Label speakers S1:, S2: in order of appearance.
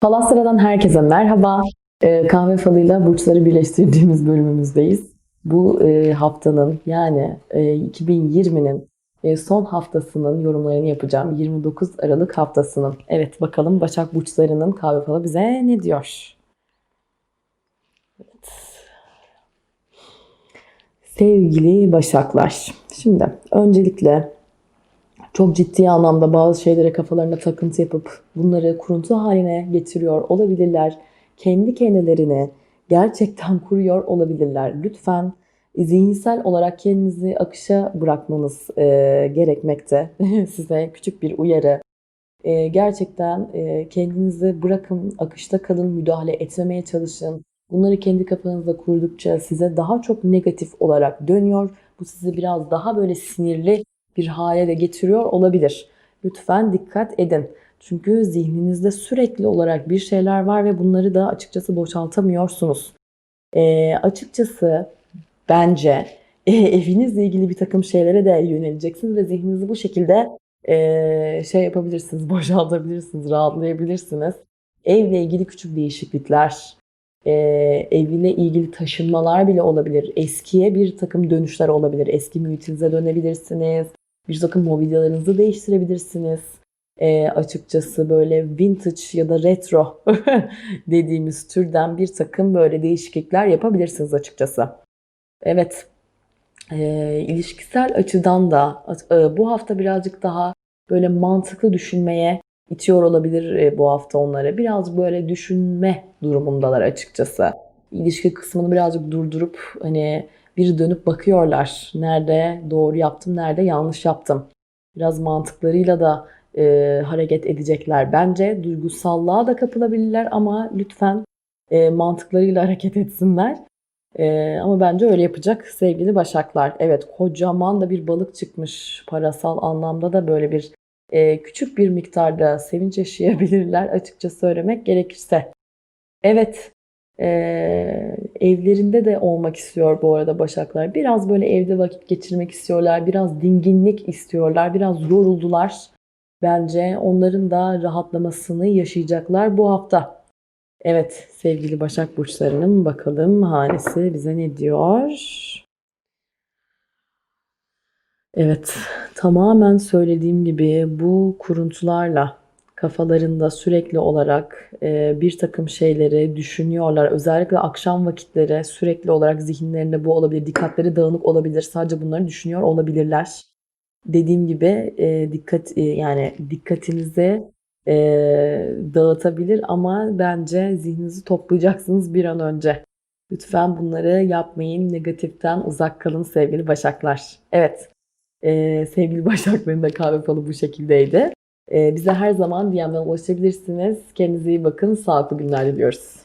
S1: Palastra'dan herkese merhaba. Ee, kahve falıyla burçları birleştirdiğimiz bölümümüzdeyiz. Bu e, haftanın yani e, 2020'nin e, son haftasının yorumlarını yapacağım. 29 Aralık haftasının. Evet bakalım Başak burçlarının kahve falı bize ne diyor? Evet. Sevgili Başaklar. Şimdi öncelikle çok ciddi anlamda bazı şeylere kafalarına takıntı yapıp bunları kuruntu haline getiriyor olabilirler. Kendi kendilerine gerçekten kuruyor olabilirler. Lütfen zihinsel olarak kendinizi akışa bırakmanız e, gerekmekte. Size küçük bir uyarı. E, gerçekten e, kendinizi bırakın, akışta kalın, müdahale etmemeye çalışın. Bunları kendi kafanızda kurdukça size daha çok negatif olarak dönüyor. Bu sizi biraz daha böyle sinirli bir hale de getiriyor olabilir. Lütfen dikkat edin. Çünkü zihninizde sürekli olarak bir şeyler var ve bunları da açıkçası boşaltamıyorsunuz. Ee, açıkçası bence e, evinizle ilgili bir takım şeylere de yöneleceksiniz ve zihninizi bu şekilde e, şey yapabilirsiniz, boşaltabilirsiniz, rahatlayabilirsiniz. Evle ilgili küçük değişiklikler, e, evle ilgili taşınmalar bile olabilir. Eskiye bir takım dönüşler olabilir. Eski muhitinize dönebilirsiniz. Bir takım mobilyalarınızı değiştirebilirsiniz. E, açıkçası böyle vintage ya da retro dediğimiz türden bir takım böyle değişiklikler yapabilirsiniz açıkçası. Evet, e, ilişkisel açıdan da e, bu hafta birazcık daha böyle mantıklı düşünmeye itiyor olabilir e, bu hafta onları. Biraz böyle düşünme durumundalar açıkçası. İlişki kısmını birazcık durdurup hani bir dönüp bakıyorlar. Nerede doğru yaptım, nerede yanlış yaptım. Biraz mantıklarıyla da e, hareket edecekler. Bence duygusallığa da kapılabilirler ama lütfen e, mantıklarıyla hareket etsinler. E, ama bence öyle yapacak sevgili Başaklar. Evet kocaman da bir balık çıkmış. Parasal anlamda da böyle bir e, küçük bir miktarda sevinç yaşayabilirler açıkça söylemek gerekirse. Evet ee, evlerinde de olmak istiyor bu arada Başaklar. Biraz böyle evde vakit geçirmek istiyorlar. Biraz dinginlik istiyorlar. Biraz yoruldular. Bence onların da rahatlamasını yaşayacaklar bu hafta. Evet sevgili Başak Burçlarının bakalım hanesi bize ne diyor? Evet tamamen söylediğim gibi bu kuruntularla kafalarında sürekli olarak e, bir takım şeyleri düşünüyorlar. Özellikle akşam vakitleri sürekli olarak zihinlerinde bu olabilir. Dikkatleri dağınık olabilir. Sadece bunları düşünüyor olabilirler. Dediğim gibi e, dikkat e, yani dikkatinizi e, dağıtabilir ama bence zihninizi toplayacaksınız bir an önce. Lütfen bunları yapmayın. Negatiften uzak kalın sevgili başaklar. Evet. E, sevgili başakların da kahve falı bu şekildeydi. Ee, bize her zaman DM'den ulaşabilirsiniz. Kendinize iyi bakın. Sağlıklı günler diliyoruz.